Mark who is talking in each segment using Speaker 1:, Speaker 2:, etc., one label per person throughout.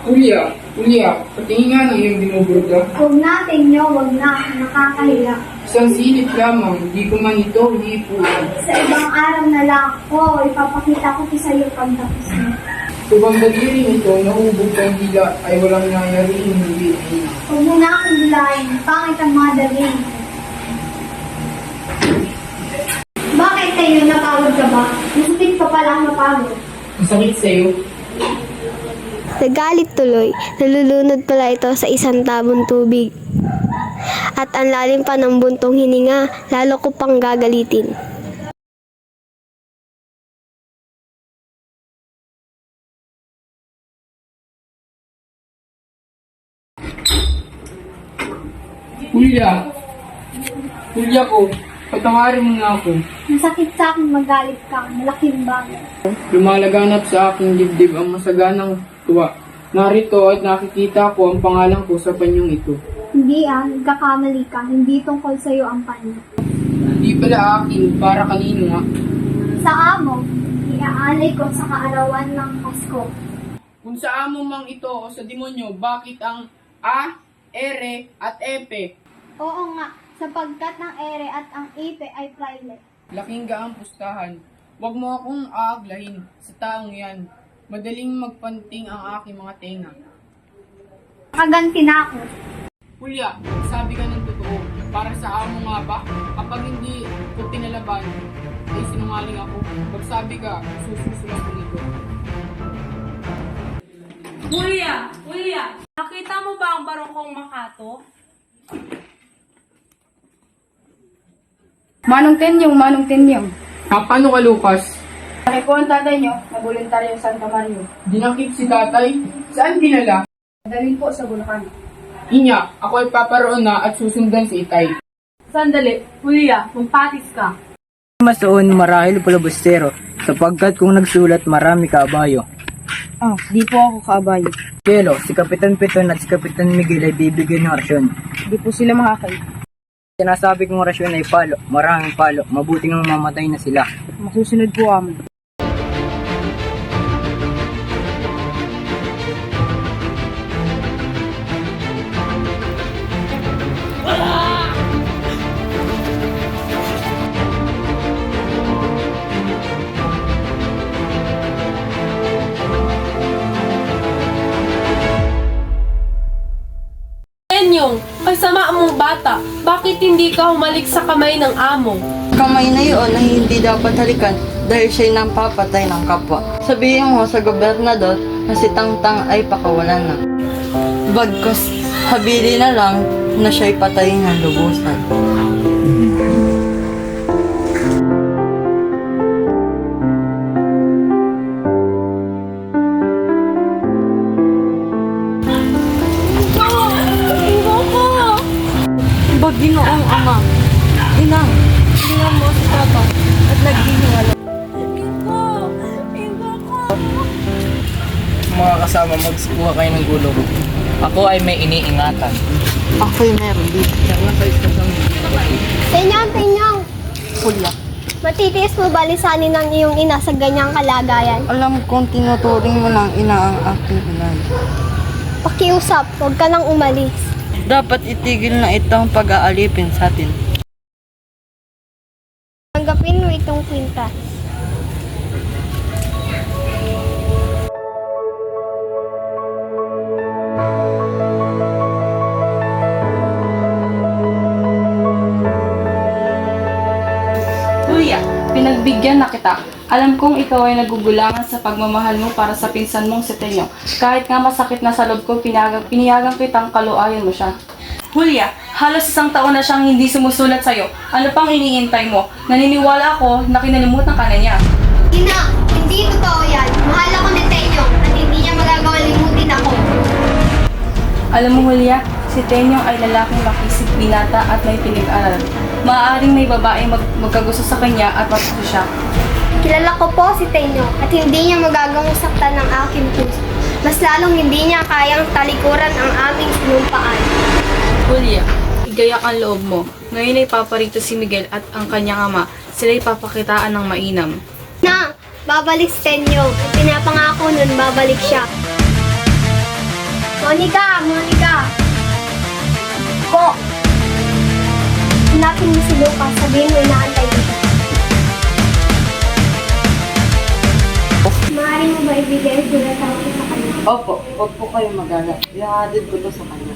Speaker 1: Julia, Julia, patingin nga ng iyong binuburga.
Speaker 2: Huwag na, Tenyo, huwag na. Nakakahiya.
Speaker 1: Isang silip lamang, di ko man ito hiipuan.
Speaker 2: Sa ibang araw na lang ako, ipapakita ko sa iyo pagtapos mo.
Speaker 1: Subang balirin ito, nahubog kang dila ay walang nangyari hindi.
Speaker 2: Huwag mo na akong dulayin. Pangit ang mga daling. Bakit tayo napagod ka ba? Masupit pa napagod.
Speaker 1: Ang sakit sa'yo.
Speaker 3: Nagalit tuloy, nalulunod pala ito sa isang tabong tubig. At ang lalim pa ng buntong hininga, lalo ko pang gagalitin.
Speaker 1: Julia, Julia ko, patawarin mo nga ako.
Speaker 2: Masakit sa akin magalit ka. Malaking bagay.
Speaker 1: Lumalaganap sa aking dibdib ang masaganang tuwa. Narito at nakikita ko ang pangalan ko sa panyong ito.
Speaker 2: Hindi ah, nagkakamali ka. Hindi tungkol sa iyo ang panyo.
Speaker 1: Hindi pala akin, para kanino nga.
Speaker 2: Sa amo, iaalay ko sa kaarawan ng Pasko.
Speaker 1: Kung sa amo mang ito o sa demonyo, bakit ang A, Ere at Epe?
Speaker 2: Oo nga, sapagkat ng ere at ang ipe ay private.
Speaker 1: Laking gaang pustahan. Huwag mo akong aaglahin sa taong yan. Madaling magpanting ang aking mga tenga.
Speaker 2: Kaganti na ako.
Speaker 1: Hulya, sabi ka ng totoo. Para sa amo nga ba? Kapag hindi ko pinalaban, ay sinungaling ako. Magsabi ka, sususulat ko nito.
Speaker 4: Julia! Julia! Nakita mo ba ang barongkong Makato?
Speaker 5: Manong Tenyong, Manong Tenyong.
Speaker 1: Ah, paano ka, Lucas?
Speaker 5: Laki po ang tatay nyo na voluntaryong Santa Maria.
Speaker 1: Dinakip si tatay? Saan dinala?
Speaker 5: Dalhin po sa Bulacan.
Speaker 1: Inya, ako ay paparoon na at susundan si Itay.
Speaker 4: Sandali, Julia, magpatis ka.
Speaker 6: Masoon marahil palabostero, sapagkat kung nagsulat marami kaabayo.
Speaker 5: Ah, di po ako kaabayo.
Speaker 6: Kelo, si Kapitan Piton at si Kapitan Miguel ay bibigyan ng rasyon.
Speaker 5: Di po sila makakay.
Speaker 6: Sinasabi kong rasyon ay palo, maraming palo, mabuting ang mamatay na sila.
Speaker 5: Masusunod po kami.
Speaker 4: Bakit hindi ka humalik sa kamay ng amo?
Speaker 7: kamay na yun ay hindi dapat halikan dahil siya'y nang papatay ng kapwa. Sabihin mo sa gobernador na si Tangtang ay pakawalan na. Bagkos, habili na lang na siya'y patayin ng lubusan. Baginoong ama, inang, tingnan mo si Papa at naghihingal
Speaker 6: Mga kasama, magsukuha kayo ng gulong. Ako ay may iniingatan.
Speaker 7: Ako'y meron dito.
Speaker 3: Tenyong, Tenyong!
Speaker 7: Pulya.
Speaker 3: Matitiis mo ba lisanin ng iyong ina sa ganyang kalagayan?
Speaker 7: Alam kong tinuturing mo ng ina ang aking inay.
Speaker 3: Pakiusap, huwag ka nang umalis.
Speaker 7: Dapat itigil na itong pag-aalipin sa atin.
Speaker 3: Tanggapin mo itong kwintas.
Speaker 5: Julia, pinagbigyan na kita. Alam kong ikaw ay nagugulangan sa pagmamahal mo para sa pinsan mong si Tenyong. Kahit nga masakit na sa loob ko, pinagang, piniyagang kitang kaluayan mo siya. Julia, halos isang taon na siyang hindi sumusulat sa'yo. Ano pang iniintay mo? Naniniwala ako na kinalimutan ka na niya.
Speaker 2: Ina, hindi totoo yan. Mahal ako ni Tenyo at hindi niya magagawa limutin ako.
Speaker 5: Alam mo, Julia, si Tenyong ay lalaking makisig, binata at may pinag-aralan. Maaaring may babae mag magkagusto sa kanya at matuto siya.
Speaker 2: Kilala ko po si Tenyo at hindi niya magagawang saktan ng aking puso. Mas lalong hindi niya kayang talikuran ang aming sinumpaan.
Speaker 5: Julia, igayak ang loob mo. Ngayon ay paparito si Miguel at ang kanyang ama. Sila ay papakitaan ng mainam.
Speaker 2: Na, babalik si Tenyo. At pinapangako nun babalik siya. Monica! Monica! Po! Hanapin mo si Lucas. Sabihin mo inaantay ko sa kanya?
Speaker 7: Opo, huwag po kayong mag-alala. Ihahatid ko to sa kanya.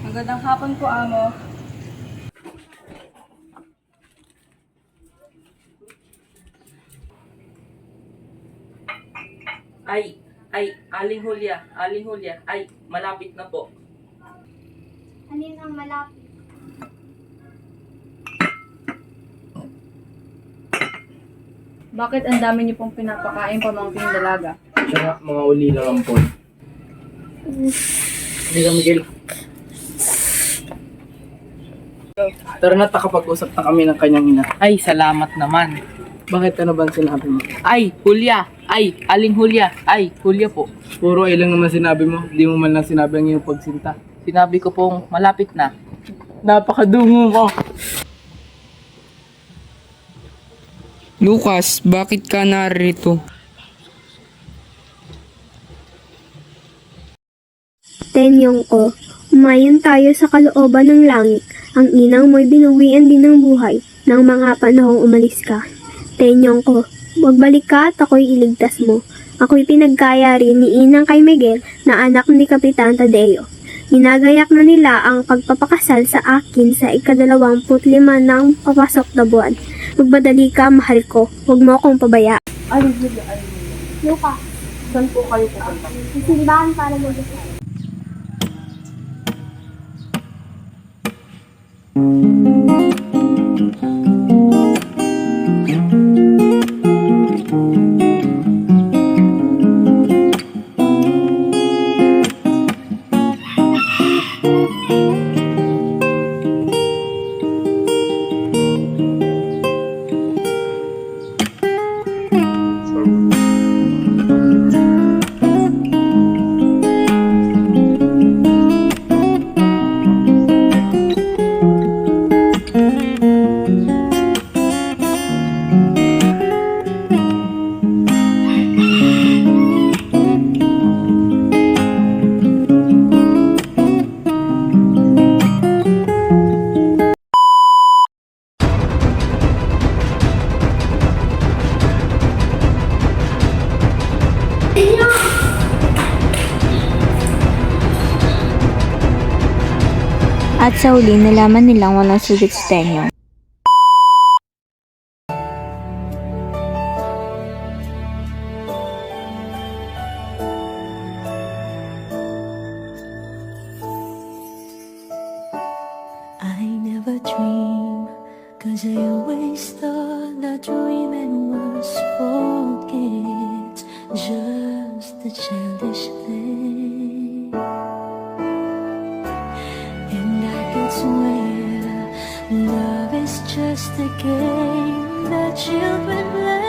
Speaker 5: Magandang hapon po, amo.
Speaker 8: Ay, ay, Aling Hulya, Aling Hulya, ay, malapit na po.
Speaker 2: Alin ang malapit?
Speaker 5: Bakit ang dami niyo pong pinapakain pamangking dalaga?
Speaker 6: Siya nga, mga uli lang ang pon. Hindi ka, Miguel. Tara na, takapag-usap na kami ng kanyang ina.
Speaker 8: Ay, salamat naman.
Speaker 6: Bakit ano ba ang sinabi mo?
Speaker 8: Ay, Hulya, ay, Aling Hulya, ay, Hulya po.
Speaker 6: Puro ay lang naman sinabi mo. Di mo man lang sinabi ang iyong pagsinta.
Speaker 8: Sinabi ko pong malapit na.
Speaker 6: Napakadungo mo. Lucas, bakit ka narito?
Speaker 3: Tenyong ko, umayon tayo sa kalooban ng langit. Ang inang mo'y binuwian din ng buhay ng mga panahong umalis ka. Tenyong ko, magbalik ka at ako'y iligtas mo. Ako'y pinagkaya rin ni Inang kay Miguel na anak ni Kapitan Tadeo. Ginagayak na nila ang pagpapakasal sa akin sa ikadalawamput lima ng papasok na buwan. Magbadali ka, mahal ko. Huwag mo akong pabaya.
Speaker 2: Lucas!
Speaker 5: Saan po kayo pupunta?
Speaker 2: Simbahan para mag-usap.
Speaker 9: At sa huli, nalaman nilang walang sugat si Tenyo.
Speaker 10: A game that children play,